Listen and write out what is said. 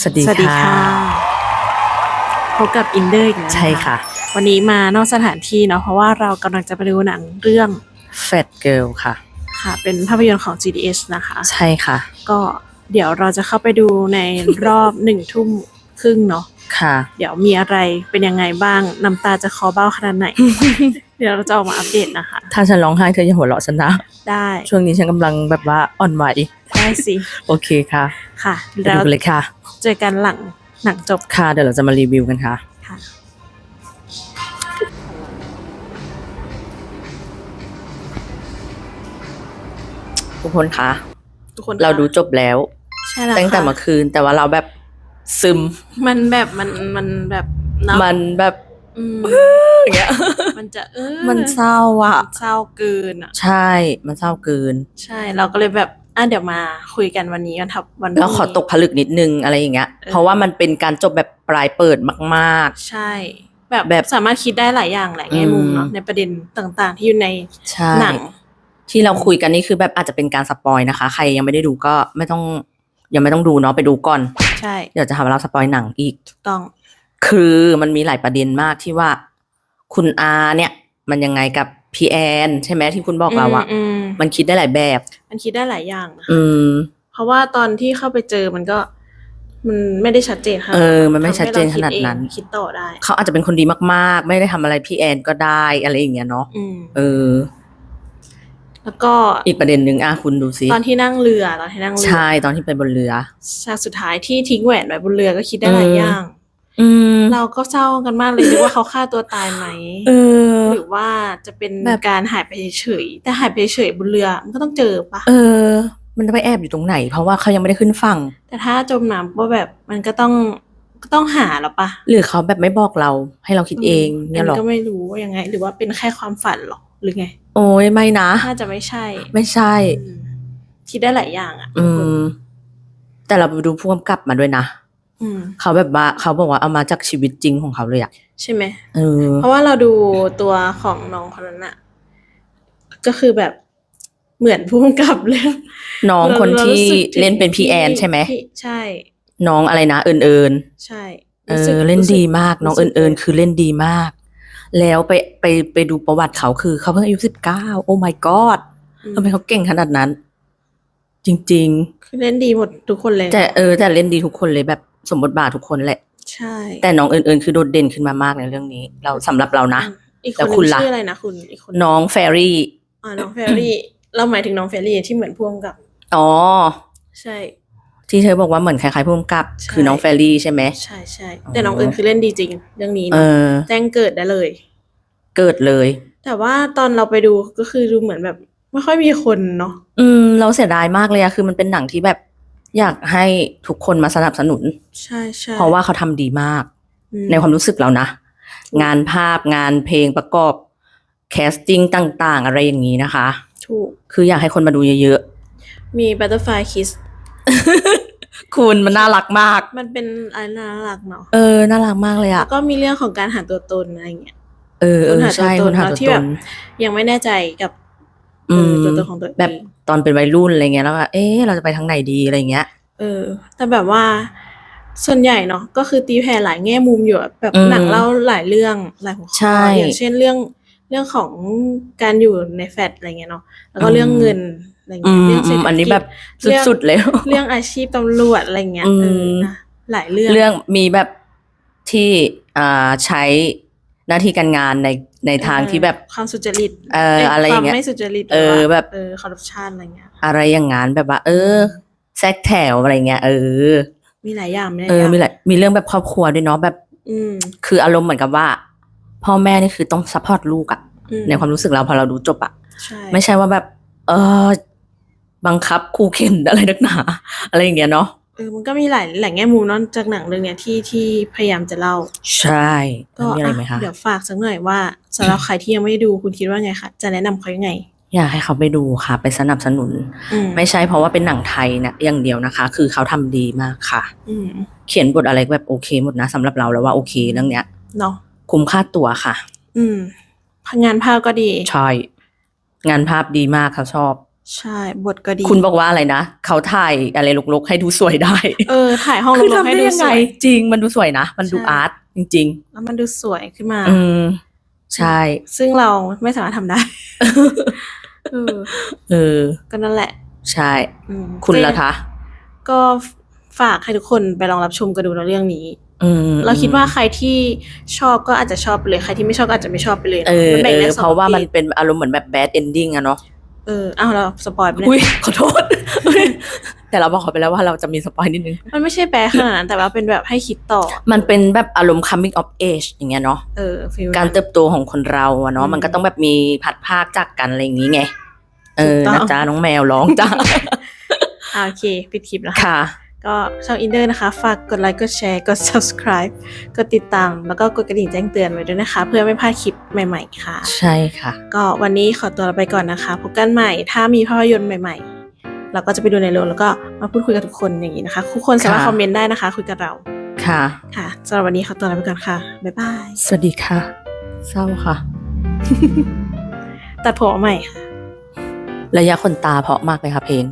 สวัสดีสวัสดีค่ะค่ะพบกับอินเดอร์อีกแล้วนใช่ค่ะ วันนี้มานอกสถานที่เนาะเพราะว่าเรากำลังจะไปดูหนังเรื่อง Fat Girl ค่ะ ค่ะ เป็นภาพยนตร์ของ GDH นะคะ ใช่ค่ะ ก็เดี๋ยวเราจะเข้าไปดูในรอบหนึ่งทุ่มครึ่งเนาะค่ะ เดี๋ยวมีอะไรเป็นยังไงบ้างน้ำตาจะคอเบ้าขนาดไหน เดี๋ยวเราจะออกมาอัปเดตนะคะ ถ้าฉันร้องไห้เธออย่าหัวเราะฉันนะ ได้ ช่วงนี้ฉันกำลังแบบว่าอ่อนไหว ได้สิ โอเคค่ะ ค่ะไปแล้ดูวกันเลยค่ะ เจอกันหลังหนังจบค่ะ เดี๋ยวเราจะมารีวิวกันค่ะ ค่ะ ทุกคนคะ ทุกคนเราดูจบแล้ว ใช่แล้วตั้งแต่ค่ะเมื่อคืน แต่ว่าเราแบบซึม มันแบบมันมันแบบเนาะมันแบบอืมอย่างเงี้ย มันจะเออมันเศร้าอะ มันเศร้าเกินอะ ใช่ มันเศร้าเกิน ใช่เราก็เลยแบบ อะเดี๋ยวมาคุยกันวันนี้กันทับวันแล้วขอตกผลึกนิดนึงอะไรอย่างเงี้ยเออเพราะว่ามันเป็นการจบแบบปลายเปิดมากใช่ แบบแบบสามารถคิดได้หลายอย่างหลายแง่มุมเนาะอืมในประเด็นต่างๆ ที่อยู่ในๆใช่หนัง ที่เราคุยกันนี่คือแบบอาจจะเป็นการสปอยนะคะ ใครยังไม่ได้ดูก็ไม่ต้อง ยังไม่ต้องดูเนาะไปดูก่อน ใช่ เดี๋ยวจะหาว่าเราสปอยหนังอีกถูกต้อง คือมันมีหลายประเด็นมากที่ว่า คุณอาเนี่ย มันยังไงกับ พี่แอนใช่ไหมที่คุณบอกเราอะอืมมันคิดได้หลายแบบ มันคิดได้หลายอย่างนะอืม เพราะว่าตอนที่เข้าไปเจอมันก็ มันไม่ได้ชัดเจนค่ะเออมันไม่ชัดเจนขนาดนั้น คิดต่อได้ เขาอาจจะเป็นคนดีมาก ๆ ไม่ได้ทำอะไรพี่แอนก็ได้อะไรอย่างเงี้ยเนาะอืม เออ แล้วก็อีกประเด็นหนึ่งอะคุณดูซิตอนที่นั่งเรือตอนที่นั่งเรือใช่ตอนที่ไปบนเรือ ฉากสุดท้ายที่ทิ้งแหวนไว้บนเรือก็คิดได้หลายเออออย่าง อืม เราก็เศร้ากันมากเลยนึกว่าเขาฆ่าตัวตายไหมเออ หรือว่าจะเป็นแบบ การหายไปเฉยๆแต่หายไปเฉยๆบนเรือมันก็ต้องเจอปะเออ มันจะไปแอบอยู่ตรงไหน เพราะว่าเขายังไม่ได้ขึ้นฝั่ง แต่ถ้าจมน้ำก็แบบมันก็ต้องก็ต้องหาแล้วปะหรือเขาแบบไม่บอกเรา ให้เราคิดเองเนี่ยหรอก็ไม่รู้ว่ายังไง หรือว่าเป็นแค่ความฝันหรอหรือไงโอ้ยไม่นะ น่าจะไม่ใช่ไม่ใช่ อืมคิดได้หลายอย่างอะอืม แต่เราไปดูผู้กำกับมาด้วยนะอืม เขาแบบว่าเขาบอกว่าเอามาจากชีวิตจริงของเขาเลยอะใช่ไหมเออ เพราะว่าเราดูตัวของน้องคนนั้นอะก็คือแบบเหมือนผู้กำกับเลยน้องคนราที่รารู้สึกถึงเล่นเป็นพี่แอนใช่ไหมที่ใช่ น้องอะไรนะเอิญเอิญใช่เอรู้สึกอเล่นรู้สึกดีมาก น้องรู้เอิสึญกเอิญคือเล่นดีมาก แล้วไปไปไปดูประวัติเขาคือ เขาเพิ่งอายุสิบเก้าโอ้ my god อืมทำไมเขาเก่งขนาดนั้น จริงคือเล่นดีหมดทุกคนเลยๆแต่เออแต่เล่นดีทุกคนเลยแบบ สมบทบาททุกคนแหละ ใช่แต่น้องเอิญเอิญคือโดดเด่นขึ้นมามากในเรื่องนี้ เราสำหรับเรานะอืมอีกคแล้นวนึคุณงล่ะ ชื่ออะไรนะคุณอีกคนน้องแฟรี่อ่าน้องเฟรรี่ เราหมายถึงน้องเฟรรี่ที่เหมือนพ่วงกับ อ๋อ ใช่ ที่เธอบอกว่าเหมือนคล้ายๆพุ่มกับ ใช่ คือน้องแฟรี่ใช่ไหม ใช่ใช่อ๋อแต่น้องเอิญคือเล่นดีจริง เรื่องนี้เอเนาะอ แจ้งเกิดได้เลย เกิดเลย แต่ว่าตอนเราไปดูก็คือดูเหมือนแบบ ไม่ค่อยมีคนเนาะ อืม เราเสียดายมากเลยอะคือมันเป็นหนังที่แบบ อยากให้ทุกคนมาสนับสนุน ใช่ใช่เพราะว่าเขาทำดีมาก อืในความรู้สึกเรานะ งานภาพงานเพลงประกอบแคสติ้งต่าง ๆ อะไรอย่างนี้นะคะ ถูก คืออยากให้คนมาดูเยอะมี Butterfly Kiss ๆ คุณมันน่ารักมาก มันเป็นอะไรน่ารักเนาะเออ น่ารักมากเลยแล้อะวก็มีเรื่องของการหาตัวตนอะไรอย่างเงี้ย เออเอคนอหาตัวใช่ตคนนหาแล้วตัวที่ตแบนบยังไม่แน่ใจกับอืเออม ตัวตนของตัวเองแบบ ตอนเป็นวัยรุ่นอะไรเงี้ยแล้วก็เอ๊ะเราจะไปทางไหนดีอะไรเงี้ย เออ แต่แบบว่าส่วนใหญ่เนาะก็คือตีแผ่หลายแง่มุมอยู่อะแบบอืมหนังเล่าหลายเรื่องหลายหัวข้อใช่อย่างเช่นเรื่องเรื่องของการอยู่ในแฟลตอะไรเงี้ยเนาะแล้วก็เรื่องอืม เงินอะไรอืเงี้ยมเรื่องเศรอืษมฐอันนี้กิจ แบบเรื่อง สุดๆเลย เรื่องอาชีพตำรวจอะไรเงี้ยอืม เออนะหลายเรื่อง เรื่องมีแบบที่อ่าใช้หน้าที่การงานใน ในทางที่แบบ ความสุจริตเอ่ออะไรอย่างเงี้ยความไม่สุจริตเออหรืว่าแบบเออคอร์รัปชันอะไรเงี้ยอะไรอย่างงั้นแบบว่า เออแซกแถวอะไรเงี้ยเออ มีหลายอย่างมีหลายเอออย่างมีหลายมีเรื่องแบบครอบครัวด้วยเนาะแบบ อืมคืออารมณ์เหมือนกับว่า พ่อแม่นี่คือต้องซัพพอร์ตลูกอะอืมในความรู้สึกเราพอเราดูจบอะใช่ไม่ใช่ว่าแบบ เออบังคับคู่เข็นอะไรนักหนา อะไรอย่างเงี้ยเนาะเออมันก็มีหลายหลายแง่มุมเนอกจากหนังเรื่องเนี้ยที่ที่พยายามจะเล่า ใช่ก็มีอะไรไหมคะ อะเดี๋ยวฝากสักหน่อยว่าสำหรับใครที่ยังไม่ได้ดูคุณคิดว่าไงคะจะแนะนำเขายังไง อยากให้เขาไปดูค่ะ ไปสนับสนุน อืมไม่ใช่เพราะว่าเป็นหนังไทยนะอย่างเดียวนะคะ คือเขาทำดีมากค่ะ อืมเขียนบทอะไรแบบโอเคหมดนะสำหรับเราแล้วว่าโอเคเรื่องเนี้ย เนาะคุ้มค่าตัวค่ะ อืมงานภาพก็ดี ใช่ งานภาพดีมากเขาชอบ ใช่บทก็ดี คุณบอกว่าอะไรนะเขาถ่ายอะไรลกๆ ให้ดูสวยได้ เออ ถ่ายห้องคือลงๆทำให้ได้ดูยังสไงวย จริงมันดูสวยนะ มันดูใช่ อาร์ตจริง แล้วมันดูสวยขึ้นมา ๆ อืม ใช่ ซึ่งเราไม่สามารถทำได้ เออเออ ก็นั่นแหละ ใช่ อืมคุณก็ละคะ ก็ฝากให้ทุกคนไปลองรับชมกันดูในเรื่องนี้ อืมเราคิดว่าใครที่ชอบก็อาจจะชอบไปเลย ใครที่ไม่ชอบก็อาจจะไม่ชอบไปเลยเออมันเอแบ่งอได้สองเพราะว่ามันปภทเป็นอารมณ์เหมือนแบบ bad ending อะเนาะ เอออ้าวเราสปอยล์ไปอุ้ยเนี่ยขอโทษ แต่เราบอกเขาไปแล้วว่าเราจะมีสปอยนิดนึง มันไม่ใช่แปลขนาดนั้นแต่ว่าเป็นแบบให้คิดต่อ มันเป็นแบบอารมณ์ coming of age อย่างเงี้ยเนาะเออฟีลการนั้นเติบโตของคนเราอะเนาะอืมมันก็ต้องแบบมีผัดภาคจากกันอะไรอย่างงี้ไง เออถูกต้อง นะจ๊ะน้องแมวร้องจ้าอ่าโอเค ปิดคลิปแล้ว ค่ะ ก็ช่องอินเดอร์นะคะ ฝากกดไลค์กดแชร์กด subscribe กดติดตาม แล้วก็กดกระดิ่งแจ้งเตือนไว้ด้วยนะคะ เพื่อไม่พลาดคลิปใหม่ๆค่ะ ใช่ค่ะ ก็วันนี้ขอตัวลาไปก่อนนะคะ พบกันใหม่ ถ้ามีภาพยนตร์ใหม่ ๆ เราก็จะไปดูในโรงแล้วก็มาพูดคุยกับทุกคนอย่างนี้นะคะทุกคนสามารถค่ะคอมเมนต์ได้นะคะ คุยกับเราค่ะค่ะสำหรับวันนี้ขอตัวลาไปก่อนค่ะบ๊ายบายสวัสดีค่ะ เศร้าค่ะ ตัดผมเอาใหม่ค่ะระยะขนตาเพราะมากเลยค่ะเพลง